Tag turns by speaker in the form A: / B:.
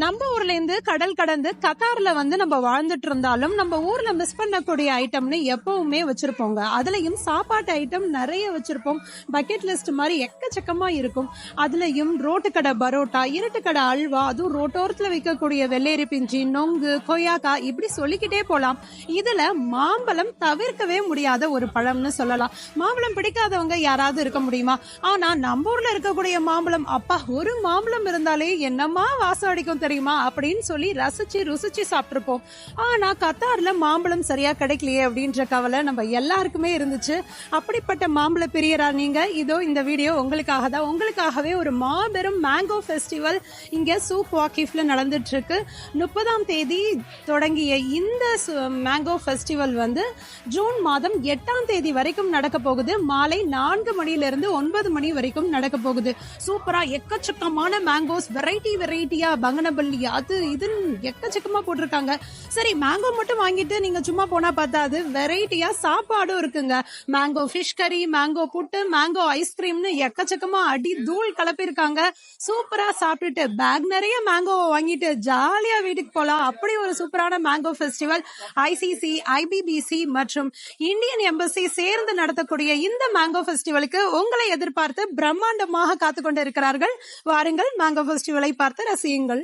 A: நம்ம ஊர்ல இருந்து கடல் கடந்து கத்தார்ல வந்து நம்ம வாழ்ந்துட்டு இருந்தாலும் நம்ம ஊர்ல மிஸ் பண்ணக்கூடிய ஐட்டம்னு எப்பவுமே வச்சிருப்போங்க. அதுலயும் சாப்பாட்டு ஐட்டம் நிறைய வச்சிருப்போம். பக்கெட் லிஸ்ட் மாதிரி எக்கச்சக்கமா இருக்கும். அதுலயும் ரோட்டு கடை பரோட்டா இருட்டு கடை அல்வா அதுவும் ரோட்டோரத்துல விற்கக்கூடிய வெள்ளேரி பிஞ்சி நொங்கு கொய்யாக்கா இப்படி சொல்லிக்கிட்டே போலாம். இதுல மாம்பழம் தவிர்க்கவே முடியாத ஒரு பழம்னு சொல்லலாம். மாம்பழம் பிடிக்காதவங்க யாராவது இருக்க முடியுமா? ஆனா நம்ம ஊர்ல இருக்கக்கூடிய மாம்பழம் அப்பா ஒரு மாம்பழம் இருந்தாலே என்னமா வாசம் அடிக்கும்? தெரியுமா அப்படின்னு சொல்லி ரசிச்சு ருசிச்சு சாப்பிட்டிருப்போம். ஆனா கத்தார்ல மாம்பழம் சரியா கிடைக்கலையே அப்படின்ற கவலை நம்ம எல்லாருக்குமே இருந்துச்சு. அப்படிப்பட்ட மாம்பழ பிரியரா நீங்க இதோ இந்த வீடியோ உங்களுக்காக தான். உங்களுக்காகவே ஒரு மாபெரும் மேங்கோ ஃபெஸ்டிவல் இங்க சூப் வாக்கிஃப்ல நடந்துட்டு இருக்கு முப்பதாம் தேதி தொடங்கிய இந்த மேங்கோ ஃபெஸ்டிவல் வந்து ஜூன் மாதம் எட்டாம் தேதி வரைக்கும் நடக்க போகுது. மாலை நான்கு மணியிலிருந்து ஒன்பது மணி வரைக்கும் நடக்க போகுது. சூப்பரா எக்கச்சக்கமான மேங்கோஸ் வெரைட்டி வெரைட்டியா பங்கனபள்ளி அது இதுன்னு எக்கச்சக்கமா போட்டிருக்காங்க. சரி மேங்கோ மட்டும் வாங்கிட்டு நீங்க சும்மா போனா பார்த்தாது வெரைட்டியா சாப்பாடும் இருக்குங்க. மேங்கோ ஃபிஷ் கறி மேங்கோ புட்டு மேங்கோ ஐஸ்கிரீம்னு எக்கச்சக்கமா அடி தூள் கலப்பிருக்காங்க சூப்பரா சாப்பிட்டுட்டு பேக் நிறைய மேங்கோவை வாங்கிட்டு ஜாலியா வீட்டுக்கு போலாம். அப்படி ஒரு சூப்பரான மேங்கோ ஃபெஸ்டிவல் ஐசிசி ஐபிபிசி மற்றும் இந்தியன் எம்பசி சேர்ந்து நடத்தக்கூடிய இந்த மேங்கோ ஃபெஸ்டிவலுக்கு உங்களை எதிர்பார்த்து பிரம்மாண்டமாக காத்து கொண்டு இருக்கிறார்கள் வாருங்கள் மேங்கோ ஃபெஸ்டிவலை பார்த்து ரசியுங்கள்.